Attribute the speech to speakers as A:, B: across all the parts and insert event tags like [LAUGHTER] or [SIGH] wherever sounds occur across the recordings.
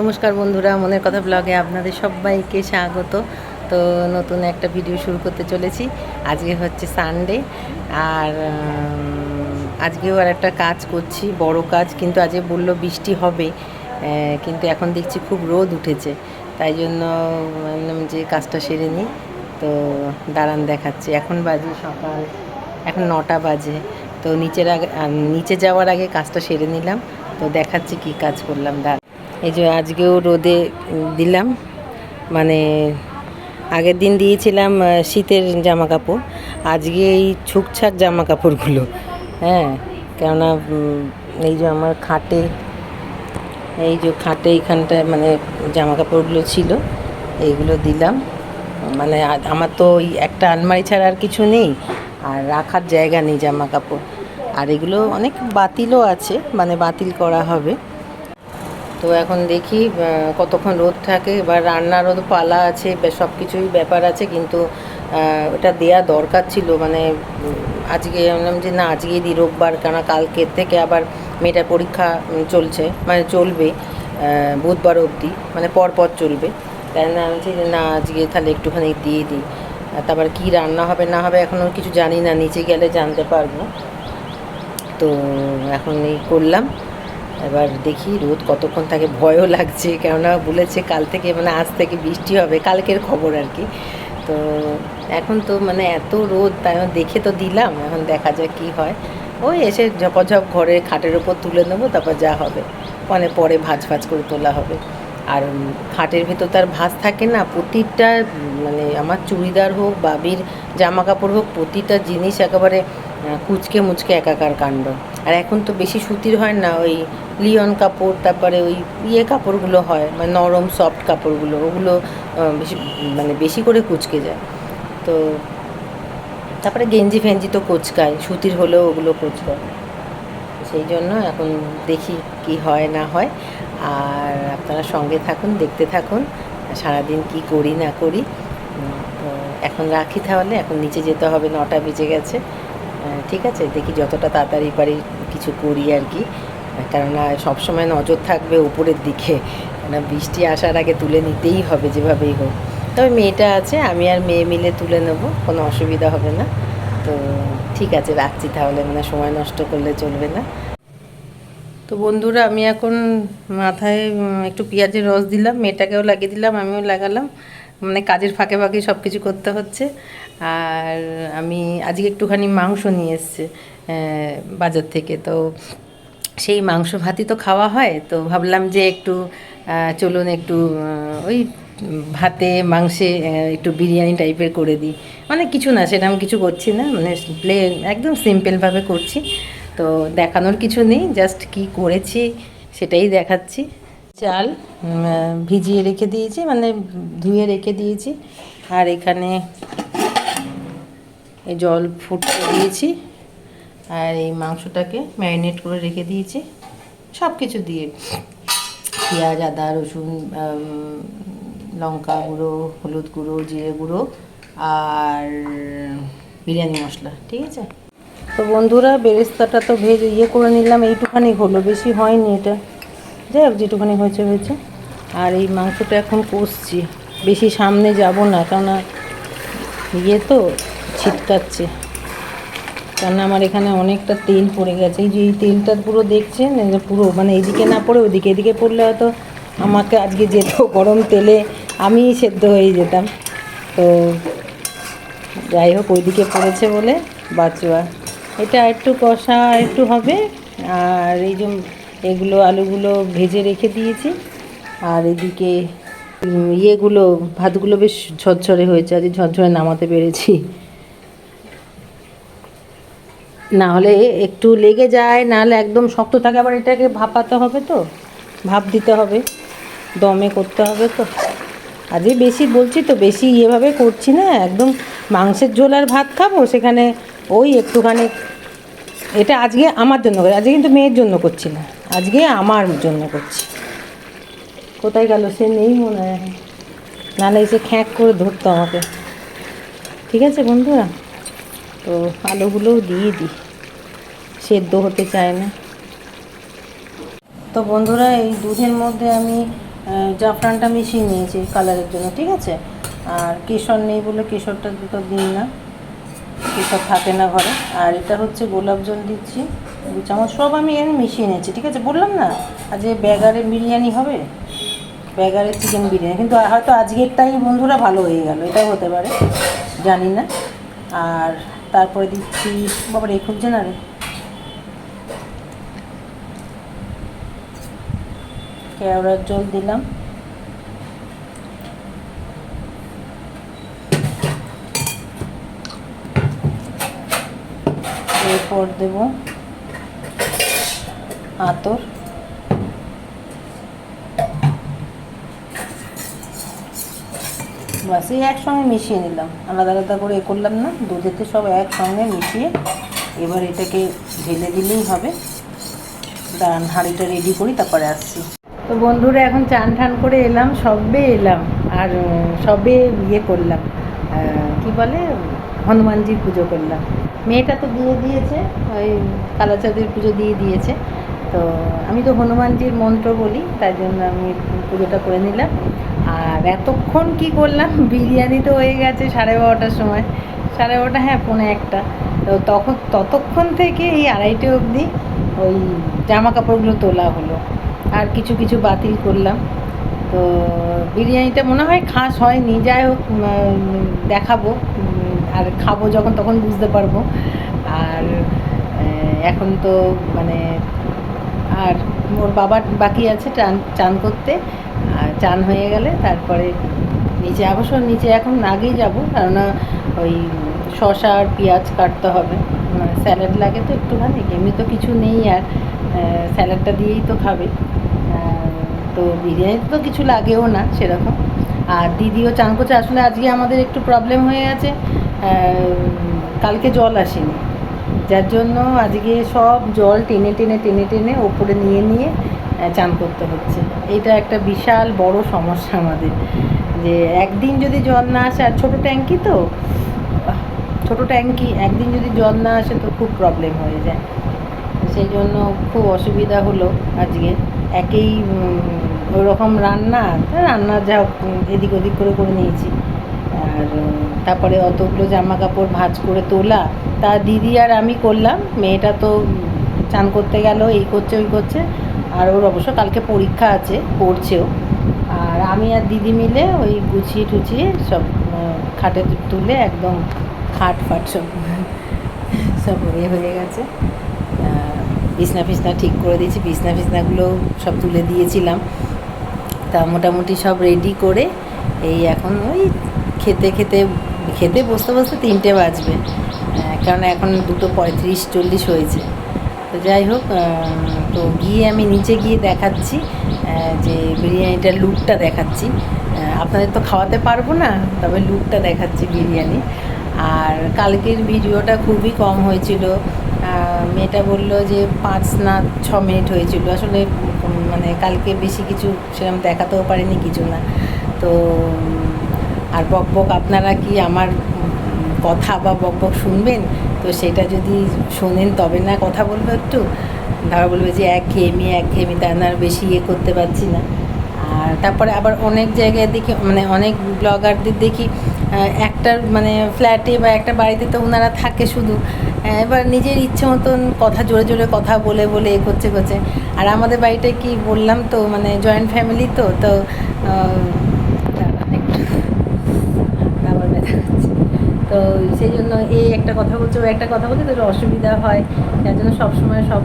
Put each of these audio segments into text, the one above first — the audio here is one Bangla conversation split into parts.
A: নমস্কার বন্ধুরা, মনের কথা ব্লগে আপনাদের সবাইকে স্বাগত। তো নতুন একটা ভিডিও শুরু করতে চলেছি। আজকে হচ্ছে সানডে আর আজকেও আর একটা কাজ করছি, বড় কাজ, কিন্তু আজকে বলল বৃষ্টি হবে কিন্তু এখন দেখছি খুব রোদ উঠেছে, তাই জন্য যে কাজটা সেরে নিই। তো দাঁড়ান দেখাচ্ছি, এখন বাজে সকাল, এখন নটা বাজে, তো নিচের আগে নিচে যাওয়ার আগে কাজটা সেরে নিলাম, তো দেখাচ্ছি কি কাজ করলাম দাঁড় এই যে আজকেও রোদে দিলাম। মানে আগের দিন দিয়েছিলাম শীতের জামা কাপড় আজকে এই ছুকছাক জামা কাপড়গুলো হ্যাঁ? কেননা এই যে আমার খাটে, এই যে খাটে এইখানটায় মানে জামা কাপড়গুলো ছিল, এইগুলো দিলাম। মানে আমার তো ওই একটা আলমারি ছাড়া আর কিছু নেই, আর রাখার জায়গা নেই জামা কাপড় আর এগুলো অনেক বাতিলও আছে মানে বাতিল করা হবে। তো এখন দেখি কতক্ষণ রোদ থাকে। এবার রান্নারও তো পালা আছে সব কিছুই ব্যাপার আছে, কিন্তু ওটা দেয়া দরকার ছিল। মানে আজকে বললাম যে না, আজকেই দিই রোববার কেন কালকের থেকে আবার মেয়েটার পরীক্ষা চলছে। মানে চলবে বুধবার অবধি। মানে পর পর চলবে। তাই না আমি যে না, আজকে তাহলে একটুখানি দিয়ে দিই। তারপর কী রান্না হবে, না হবে এখনও কিছু জানি না, নিচে গেলে জানতে পারব। তো এখন এই করলাম। এবার দেখি রোদ কতক্ষণ থাকে, ভয়ও লাগছে, কেননা বলেছে কাল থেকে মানে আজ থেকে বৃষ্টি হবে, কালকের খবর আর কি। তো এখন তো মানে এত রোদ, তাই দেখে তো দিলাম, এখন দেখা যাক কি হয়। ওই এসে ঝপঝপ ঘরে খাটের ওপর তুলে নেব, তারপর যা হবে। মানে পরে ভাজ ভাজ করে তোলা হবে। আর খাটের ভিতর তার ভাঁজ থাকে না, প্রতিটা মানে আমার চুড়িদার হোক, বাবির জামা কাপড় হোক, প্রতিটা জিনিস একেবারে কুচকে মুচকে একাকার কাণ্ড। আর এখন তো বেশি সুতির হয় না, ওই লিওন কাপড় তারপরে ওই ইয়ে কাপড়গুলো হয় মানে নরম সফট কাপড়গুলো ওগুলো বেশি মানে বেশি করে কুচকে যায়। তো তারপরে গেঞ্জি ফেঞ্জি তো কোচকায়, সুতির হলেও ওগুলো কোচকায় সেই জন্য এখন দেখি কি হয়, না হয়। আর আপনারা সঙ্গে থাকুন, দেখতে থাকুন, সারাদিন কি করি, না করি। তো এখন রাখি তাহলে, এখন নিচে যেতে হবে, নটা বেজে গেছে। ঠিক আছে, দেখি যতটা তাড়াতাড়ি পারি কিছু করি আর কি। কেননা সবসময় নজর থাকবে উপরের দিকে। কেননা বৃষ্টি আসার আগে তুলে নিতেই হবে যেভাবেই হোক। তবে মেয়েটা আছে, আমি আর মেয়ে মিলে তুলে নেব, কোনো অসুবিধা হবে না। তো ঠিক আছে, রাখছি তাহলে মানে সময় নষ্ট করলে চলবে না। তো বন্ধুরা, আমি এখন মাথায় একটু পেঁয়াজের রস দিলাম, মেয়েটাকেও লাগিয়ে দিলাম, আমিও লাগালাম। মানে কাজের ফাঁকে ফাঁকে সব কিছু করতে হচ্ছে। আর আমি আজকে একটুখানি মাংস নিয়ে এসছে বাজার থেকে। তো সেই মাংস ভাতই তো খাওয়া হয়, তো ভাবলাম যে একটু চলুন একটু ওই ভাতে, মাংসে একটু বিরিয়ানি টাইপের করে দিই। মানে কিছু না, সেটা আমি কিছু করছি না মানে প্লেন একদম সিম্পলভাবে করছি। তো দেখানোর কিছু নেই জাস্ট কি করেছি সেটাই দেখাচ্ছি। চাল ভিজিয়ে রেখে দিয়েছি মানে ধুয়ে রেখে দিয়েছি। আর এখানে জল ফুটতে দিয়েছি। আর এই মাংসটাকে ম্যারিনেট করে রেখে দিয়েছি। সব কিছু দিয়ে পেঁয়াজ, আদা, রসুন লঙ্কা গুঁড়ো, হলুদ গুঁড়ো, জিরে গুঁড়ো আর বিরিয়ানি মশলা, ঠিক আছে? তো বন্ধুরা, বেরেস্তাটা তো ভেজে ইয়ে করে নিলাম, এইটুখানি হলো, বেশি হয়নি এটা। যাই হোক, যেটুখানি হয়েছে হয়েছে। আর এই মাংসটা এখন কষছি, বেশি সামনে যাব না, কেননা ইয়ে তো ছিটকাচ্ছে। কারণ আমার এখানে অনেকটা তেল পড়ে গেছে। এই যে এই তেলটা পুরো দেখছেন? পুরো মানে এদিকে না পড়ে, ওইদিকে, এদিকে পড়লে হয়তো আমাকে আজকে যেত গরম তেলে, আমিই সেদ্ধ হয়ে যেতাম। তো যাই হোক, ওইদিকে পড়েছে বলে বাঁচুয়া। এটা একটু কষা একটু হবে, আর এই যে এগুলো আলুগুলো ভেজে রেখে দিয়েছি। আর এদিকে ইয়েগুলো, ভাতগুলো বেশ ঝরঝরে হয়েছে, আজ ঝরঝরে নামাতে পেরেছি। না হলে একটু লেগে যায় নাহলে একদম শক্ত থাকে, আবার এটাকে ভাপাতে হবে তো, ভাপ দিতে হবে, দমে করতে হবে তো। আজকে বেশি বলছি তো, বেশি ইয়েভাবে করছি না, একদম মাংসের ঝোল আর ভাত খাব, সেখানে ওই একটুখানি, এটা আজকে আমার জন্য করে, আজকে কিন্তু মেয়ের জন্য করছি না, আজকে আমার জন্য করছি। কোথায় গেল সে নেই মনে হয়। নাহলে এসে খ্যাঁক করে ধরতো আমাকে। ঠিক আছে বন্ধুরা? তো আলুগুলোও দিয়ে দিই। সেদ্ধ হতে চায় না। তো বন্ধুরা, এই দুধের মধ্যে আমি জাফরানটা মিশিয়ে নিয়েছি কালারের জন্য, ঠিক আছে? আর কেশর নেই বলে কেশরটা দুটো দিন না। কেশর থাকে না ঘরে। আর এটা হচ্ছে গোলাপ জল দিচ্ছি, দু চামচ। সব আমি এখানে মিশিয়ে নিয়েছি, ঠিক আছে? বললাম না, আজ ব্যাগারে বিরিয়ানি হবে? ব্যাগারে চিকেন বিরিয়ানি। কিন্তু হয়তো আজকেরটাই বন্ধুরা ভালো হয়ে গেল, এটাও হতে পারে, জানি না। আর তারপরে দিচ্ছি বাবার এই খুঁজছে না রে। কেওড়ার জল দিলাম। এরপর দেব আতর। বাস এই একসঙ্গে মিশিয়ে নিলাম। আলাদা আলাদা করে এ করলাম না দুধেতে সব একসঙ্গে মিশিয়ে এবার এটাকে ঢেলে দিলেই হবে। দাঁড়ান, হাঁড়িটা রেডি করি, তারপরে আসছি। তো বন্ধুরা, এখন চান ঠান করে এলাম, সবে এলাম, আর সবে ইয়ে করলাম কি বলে, হনুমানজির পুজো করলাম। মেয়েটা তো দিয়ে দিয়েছে, ওই কালাচাঁদের পুজো দিয়ে দিয়েছে। তো আমি তো হনুমানজির মন্ত্র বলি, তাই জন্য আমি পুজোটা করে নিলাম। আর এতক্ষণ কি করলাম? বিরিয়ানি তো হয়ে গেছে সাড়ে বারোটার সময়। সাড়ে বারোটা হ্যাঁ পৌনে একটা। তো তখন, ততক্ষণ থেকে এই আড়াইটে অবধি ওই জামা কাপড়গুলো তোলা হলো। আর কিছু কিছু বাতিল করলাম। তো বিরিয়ানিটা মনে হয় খাস হয়নি। যাই হোক দেখাবো। আর খাব যখন, তখন বুঝতে পারব। আর এখন তো মানে আর ওর বাবার বাকি আছে চান চান করতে। চান হয়ে গেলে তারপরে নিচে অবশ্য নিচে এখন আগেই যাব কেননা ওই শসা আর পেঁয়াজ কাটতে হবে। স্যালাড লাগে তো একটুখানি এমনি তো কিছু নেই আর স্যালাডটা দিয়েই তো খাবে। তো বিরিয়ানিতে তো কিছু লাগেও না সেরকম। আর দিদিও চান করছে আসলে আজকে আমাদের একটু প্রবলেম হয়ে আহ, কালকে জল আসেনি। যার জন্য আজকে সব জল টেনে টেনে টেনে টেনে ওপরে নিয়ে নিয়ে চান করতে হচ্ছে। এটা একটা বিশাল বড় সমস্যা আমাদের, যে একদিন যদি জল না আসে, আর ছোটো ট্যাঙ্কি তো ছোটো ট্যাঙ্কি, একদিন যদি জল না আসে তো খুব প্রবলেম হয়ে যায়। সেই জন্য খুব অসুবিধা হলো আজকে। একেই ওই রকম রান্না রান্না যা এদিক ওদিক করে করে নিয়েছি। আর তারপরে অতগুলো জামা কাপড় ভাজ করে তোলা। তা দিদি আর আমি করলাম, মেয়েটা তো চান করতে গেল, এই করছে, ওই করছে। আর ওর অবশ্য কালকে পরীক্ষা আছে, পড়ছেও। আর আমি আর দিদি মিলে ওই গুছিয়ে টুছিয়ে সব খাটে তুলে একদম খাট ফাট সব সব এ হয়ে গেছে। বিছনা ফিছনা ঠিক করে দিয়েছি, বিছনা ফিছনাগুলো সব তুলে দিয়েছিলাম। তা মোটামুটি সব রেডি করে এই এখন ওই খেতে খেতে খেতে বসতে বসতে তিনটে বাজবে। কারণ এখন দুটো পঁয়ত্রিশ চল্লিশ হয়েছে। তো যাই হোক তো গিয়ে আমি নিচে গিয়ে দেখাচ্ছি যে বিরিয়ানিটার লুকটা দেখাচ্ছি। আপনাদের তো খাওয়াতে পারব না, তবে লুকটা দেখাচ্ছি বিরিয়ানি। আর কালকের ভিডিওটা খুবই কম হয়েছিল। মেয়েটা বলল যে পাঁচ না ছ মিনিট হয়েছিল। আসলে মানে কালকে বেশি কিছু সেরকম দেখাতেও পারিনি, কিছু না। তো আর বক বক আপনারা কি আমার কথা বা বক বক শুনবেন? তো সেটা যদি শোনেন, তবে না, কথা বলবে একটু। ধরো বলবে যে এক ঘেয়েমি এক ঘেয়েমি তার না আর বেশি ইয়ে করতে পারছি না। আর তারপরে আবার অনেক জায়গায় দেখি মানে অনেক ব্লগারদের দেখি একটা মানে ফ্ল্যাটে বা একটা বাড়িতে তো ওনারা থাকে শুধু। এবার নিজের ইচ্ছে মতন কথা জোরে জোরে কথা বলে বলে, এ করছে করছে। আর আমাদের বাড়িটা কি বললাম তো মানে জয়েন্ট ফ্যামিলি তো তো আহ, দাঁড়ান একটু আবার ব্যথা হচ্ছে তো সেই জন্য এই একটা কথা বলছে একটা কথা বলছে তাদের অসুবিধা হয়। যার জন্য সবসময় সব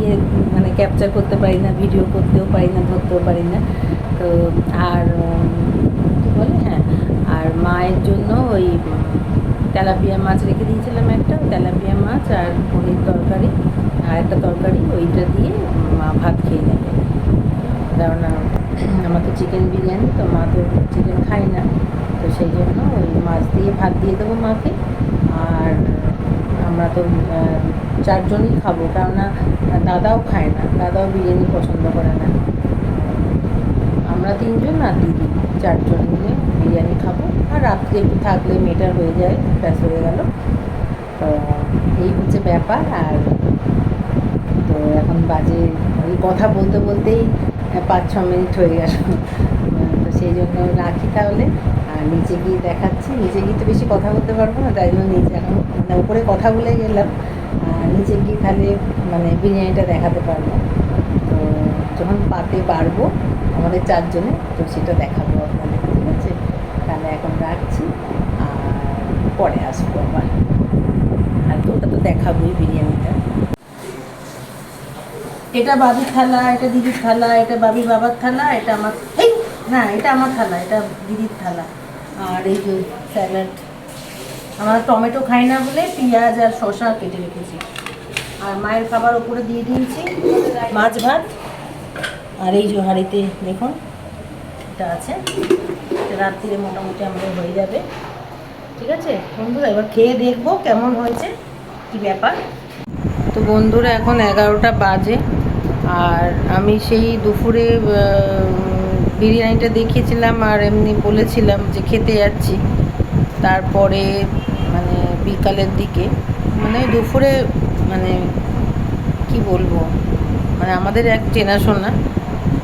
A: ইয়ে মানে ক্যাপচার করতে পারি না ভিডিও করতেও পারি না, ধরতেও পারি না। তো আর কী বলে হ্যাঁ আর মায়ের জন্য ওই তেলাপিয়া মাছ রেখে দিয়েছিলাম একটা, তেলাপিয়া মাছ আর পনির তরকারি। আর একটা তরকারি, ওইটা দিয়ে মা ভাত খেয়ে নেবে। কারণ আমার তো চিকেন বিরিয়ানি তো মা তো চিকেন খায় না। তো সেই জন্য ওই মাছ দিয়ে, ভাত দিয়ে দেবো মাকে। আর আমরা তো চারজনই খাব, কেননা দাদাও খায় না, দাদাও বিরিয়ানি পছন্দ করে না। আমরা তিনজন আর দিদি, চারজন মিলে বিরিয়ানি খাব। আর রাত্রে একটু থাকলে মেটার হয়ে যায়, ব্যাস হয়ে গেল। তো এই হচ্ছে ব্যাপার। আর তো এখন বাজে এই কথা বলতে বলতেই পাঁচ, ছ মিনিট হয়ে গেল। তো সেই জন্য রাখি তাহলে। আর নিচে গিয়ে দেখাচ্ছি। নিচে গিয়ে তো বেশি কথা বলতে পারব না, তাই জন্য নিচে এখন মানে উপরে কথা বলে গেলাম। আর নিচে গিয়ে তাহলে মানে বিরিয়ানিটা দেখাতে পারব। তো যখন পাতে পারব আমাদের চারজনে, তো সেটা দেখাবো আপনাদের, ঠিক আছে? তাহলে এখন রাখছি। আর পরে আসব আবার। আর তো ওটা তো দেখাবোই বিরিয়ানিটা। এটা বাবির থালা, এটা দিদির থালা, এটা বাবির বাবার থালা, এটা আমার, এই, না, এটা আমার থালা, এটা দিদির থালা। আর এই যে স্যালাড, আমরা টমেটো খাই না বলে পেঁয়াজ আর শসা কেটে রেখেছি। আর মায়ের খাবার ওপরে দিয়ে দিয়েছি, মাছ ভাত। আর এই যে হাঁড়িতে দেখুন, এটা আছে। রাত্রিরে মোটামুটি আমাদের হয়ে যাবে। ঠিক আছে? বন্ধুরা, এবার খেয়ে দেখব কেমন হয়েছে, কি ব্যাপার। তো বন্ধুরা, এখন এগারোটা বাজে। আর আমি সেই দুপুরে বিরিয়ানিটা দেখিয়েছিলাম আর এমনি বলেছিলাম যে খেতে যাচ্ছি। তারপরে মানে বিকালের দিকে মানে দুপুরে মানে কি বলব মানে আমাদের এক চেনাশোনা,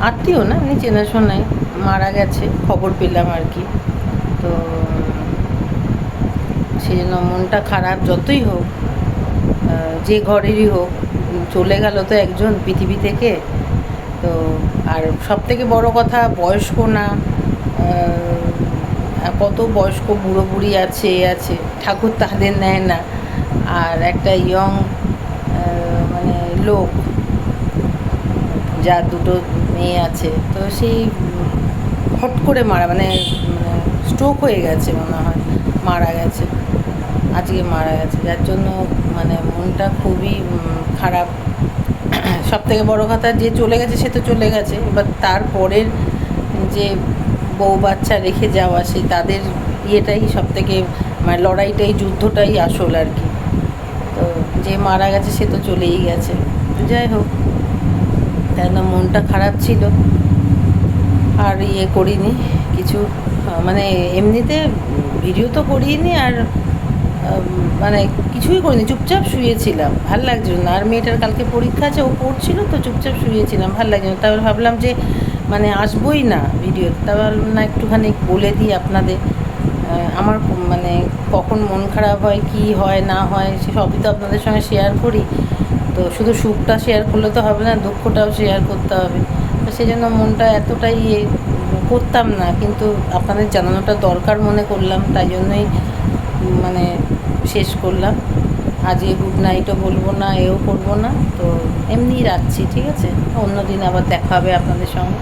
A: আত্মীয় না এমনি চেনাশোনায় মারা গেছে, খবর পেলাম আর কি। তো সেই জন্য মনটা খারাপ, যতই হোক যে ঘরেরই হোক চলে গেল তো একজন পৃথিবী থেকে। তো আর সব থেকে বড় কথা, বয়স্ক না। কত বয়স্ক বুড়ো বুড়ি আছে, এ আছে, ঠাকুর তাদের নেয় না। আর একটা ইয়ং মানে লোক যার দুটো মেয়ে আছে, তো সেই হট করে মারা মানে মানে স্ট্রোক হয়ে গেছে মনে হয়। মারা গেছে। আজকে মারা গেছে। যার জন্য মানে মনটা খুবই খারাপ। [CLEARS THROAT] সব থেকে বড়ো কথা, যে চলে গেছে সে তো চলে গেছে। এবার তারপরের যে বউ বাচ্চা রেখে যাওয়া, সে তাদের ইয়েটাই সব থেকে মানে লড়াইটাই, যুদ্ধটাই আসল আর কি। তো যে মারা গেছে, সে তো চলেই গেছে। যাই হোক তাই মনটা খারাপ ছিল। আর ইয়ে করিনি, কিছু মানে এমনিতে ভিডিও তো করিনি আর মানে কিছুই করিনি, চুপচাপ শুয়েছিলাম, ভালো লাগছিল না। আর মেয়েটার কালকে পরীক্ষা আছে, ও পড়ছিল তো চুপচাপ শুয়েছিলাম, ভালো লাগছিল তারপর ভাবলাম যে মানে আসবোই না ভিডিও তা। ভাবলাম, না, একটুখানি বলে দিই আপনাদের আমার মানে কখন মন খারাপ হয়, কি হয়, না হয়, সে সবই তো আপনাদের সঙ্গে শেয়ার করি। তো শুধু সুখটা শেয়ার করলে তো হবে না, দুঃখটাও শেয়ার করতে হবে। তো সেই জন্য মনটা এতটাই করতাম না, কিন্তু আপনাদের জানানোটা দরকার মনে করলাম, তাই জন্যই মানে শেষ করলাম। আজকে গুড নাইটও বলব না, এও করব না, তো এমনি রাখছি, ঠিক আছে? অন্য দিন আবার দেখা হবে আপনাদের সঙ্গে।